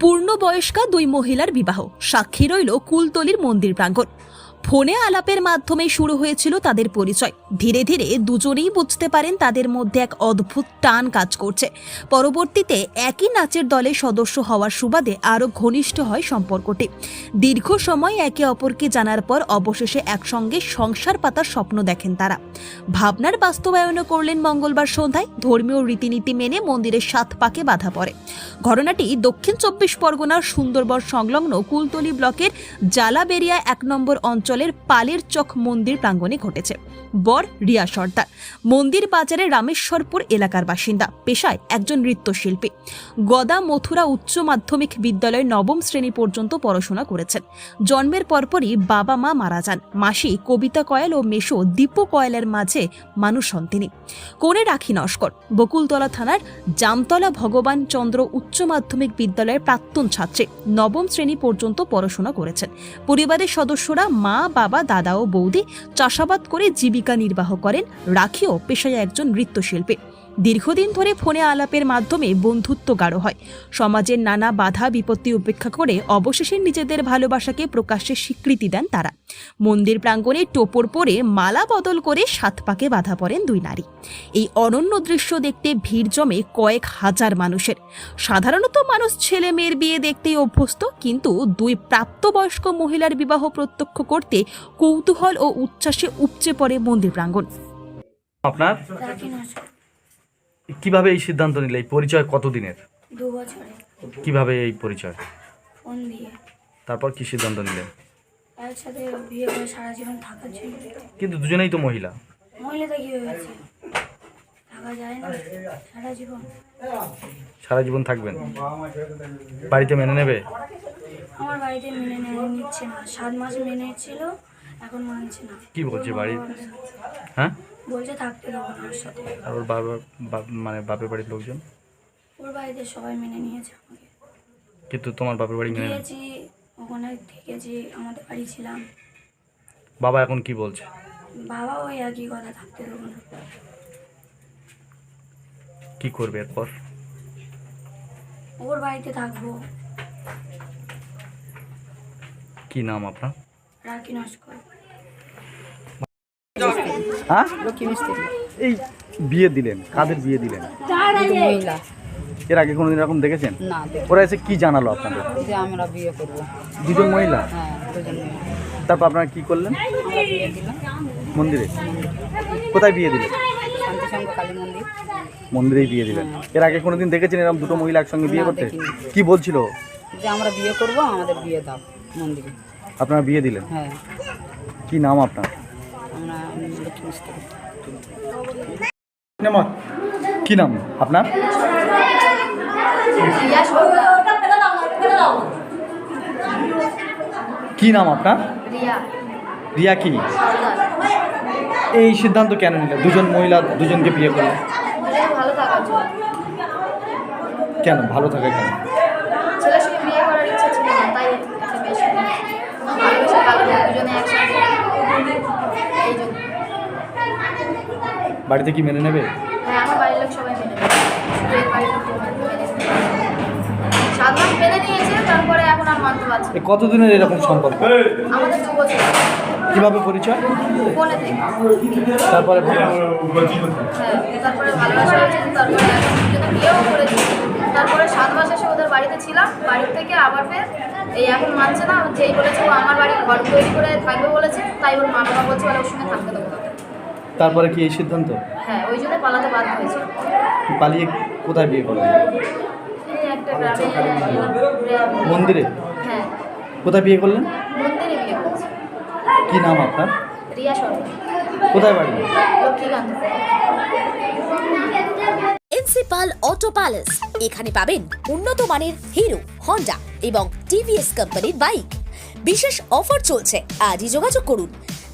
পূর্ণবয়স্কা দুই মহিলার বিবাহ। সাক্ষী রইল কুলতলির মন্দির প্রাঙ্গণ। ফোনে আলাপের মাধ্যমে শুরু হয়েছিল তাদের পরিচয়। ধীরে ধীরে দুজনেই বুঝতে পারেন তাদের মধ্যে এক অদ্ভুত টান কাজ করছে। পরবর্তীতে একই নাচের দলের সদস্য হওয়ার সুবাদে আরও ঘনিষ্ঠ হয় সম্পর্কটি। দীর্ঘ সময় একে অপরকে জানার পর অবশেষে একসঙ্গে সংসার পাতার স্বপ্ন দেখেন তারা। ভাবনার বাস্তবায়নও করলেন মঙ্গলবার সন্ধ্যায়। ধর্মীয় রীতিনীতি মেনে মন্দিরের সাত পাকে বাধা পড়ে। ঘটনাটি দক্ষিণ চব্বিশ পরগনার সুন্দরবন সংলগ্ন কুলতলি ব্লকের জালাবেরিয়া এক নম্বর অঞ্চলের পালের চক মন্দির প্রাঙ্গণে ঘটেছে। বর রিয়া সর্দার। মন্দির বাজারের রামেশ্বরপুর এলাকার বাসিন্দা। পেশায় একজন নৃত্যশিল্পী। গদা মথুরা উচ্চ মাধ্যমিক বিদ্যালয়ে নবম শ্রেণি পর্যন্ত পড়াশোনা করেছেন। জন্মের পরপরই বাবা মা মারা যান। মাসি কবিতা কয়েল ও মেশো দীপু কয়েলের মাঝে মানুষ হন তিনি। কোণে রাখি নস্কর। বকুলতলা থানার জামতলা ভগবান চন্দ্র উচ্চ মাধ্যমিক বিদ্যালয়ের প্রাক্তন ছাত্রী। নবম শ্রেণি পর্যন্ত পড়াশোনা করেছেন। পরিবারের সদস্যরা মা বাবা দাদা ও বৌদি চাষাবাদ করে জীবিকা নির্বাহ করেন। রাখিও পেশায় একজন নৃত্যশিল্পী। দীর্ঘদিন ধরে ফোনে আলাপের মাধ্যমে বন্ধুত্ব গাঢ় হয়। সমাজের নানা বাধা বিপত্তি উপেক্ষা করে অবশেষে নিজেদের ভালোবাসাকে প্রকাশ্যে স্বীকৃতি দেন তারা। মন্দির প্রাঙ্গণে টোপর পরে মালা বদল করে সাত পাকে বাধা পড়েন দুই নারী। এই অনন্য দৃশ্য দেখতে ভিড় জমে কয়েক হাজার মানুষের। সাধারণত মানুষ ছেলে মেয়ের বিয়ে দেখতেই অভ্যস্ত কিন্তু দুই প্রাপ্তবয়স্ক মহিলার বিবাহ প্রত্যক্ষ করতে কৌতূহল ও উচ্ছ্বাসে উপচে পড়ে মন্দির প্রাঙ্গণ। আপনার? কীভাবে এই সিদ্ধান্ত নিলে? এই পরিচয় কতদিনের? দু বছরে কীভাবে এই পরিচয়? ফোন দিয়ে। তারপর কি সিদ্ধান্ত নিলেন বিয়ে করে সারা জীবন থাকার জন্য। কিন্তু দুজনেই তো মহিলা। মহিলাটা কি হয়েছে থাকা যায় না। সারা জীবন। সারা জীবন থাকবেন? বাড়িতে মেনে নেবে? আমার বাড়িতে মেনে নেয় নিচ্ছে না। সাত মাস মেনে ছিল এখন মানছে না। কি বলছে বাড়ির? হ্যাঁ? বলছে থাকতে দেবো না ওর সাথে। আর ওর বাবা বাপ- মানে বাপের বাড়ির লোকজন? ওর বাড়িতে সবাই মেনে নিয়েছে আমাকে। কিন্তু তোমার বাপের বাড়ি মেনে নেয় গিয়েছি ওখানে থেকেছি আমাদের বাড়ি ছিলাম। বাবা এখন কি বলছে? বাবা ওই একই কথা থাকতে দেবো না। কি করবে এরপর? ওর বাড়িতে থাকব। কি নাম আপনার? রাখি নস্কর। হ্যাঁ? এই বিয়ে দিলেন কাদের বিয়ে দিলেন? মহিলা। এর আগে কোনোদিন এরকম দেখেছেন? ওরা এসে কি জানালো আপনাদের? যে আমরা বিয়ে করব। দুজন মহিলা? হ্যাঁ দুজন মিলে। তারপর আপনারা কি করলেন? মন্দিরে। কোথায় বিয়ে দিলেন? শান্তিসংঘ কালী মন্দির। মন্দিরেই বিয়ে দিলেন। এর আগে কোনোদিন দেখেছেন এরকম দুটো মহিলা একসঙ্গে বিয়ে করতে। কি বলছিল? যে আমরা বিয়ে করব আমাদের বিয়ে দাও মন্দিরে। আপনারা বিয়ে দিলেন? হ্যাঁ। কি নাম আপনার? আমরা লক্ষ্মী মিস্ত্রি কি নাম আপনার? কি নাম আপনার? রিয়া। রিয়া কি? এই সিদ্ধান্ত কেন নিলেন দুজন মহিলা দুজনকে বিয়ে করলেন কেন? ভালো থাকে কেন ছেলের সঙ্গে বিয়ে করার ইচ্ছা ছিল না তাই একটা মেয়ের সঙ্গে ভালোবেসে ভালো দুজনে একসাথে এই জন্য বাড়িতে কি মেনে নেবে? হ্যাঁ আমার বাড়ির লোক সবাই মেনে। সাত মাস মেনে নিয়েছে তারপরে এখন আর মানতে পারছে এ কতদিনের এরকম সম্পর্ক? আমাদের দু বছর। কীভাবে পরিচয়? ফোনে তারপরে হ্যাঁ তারপরে ভালোবাসা হয়েছে তারপরে বিয়েও করেছি তারপরে সাত মাস এসে ওদের বাড়িতে ছিলাম। বাড়ির থেকে আবার ফের এই এখন মানছে না যেই বলেছে ও আমার বাড়ি ঘর তৈরি করে থাকবে বলেছে তাই ওর মা বাবা বলছে বলে ওর সঙ্গে থাকতে দেবো। তারপরে কি এই সিদ্ধান্ত? হ্যাঁ ওই জন্য পালাতে বাধ্য হয়েছে। পালিয়ে কোথায় বিয়ে করলেন? একটা গ্রামে মন্দিরে? হ্যান কোথায় বিয়ে করলেন? মন্দিরে বিয়ে করেছে। কি নাম আপনার? রিয়া সরকার কোথায় বাড়ি? Principal auto palace. এখানে পাবেন উন্নত মানের হিরো হন্ডা এবং টিভিএস কোম্পানির বাইক। বিশেষ অফার চলছে। আজই যোগাযোগ করুন।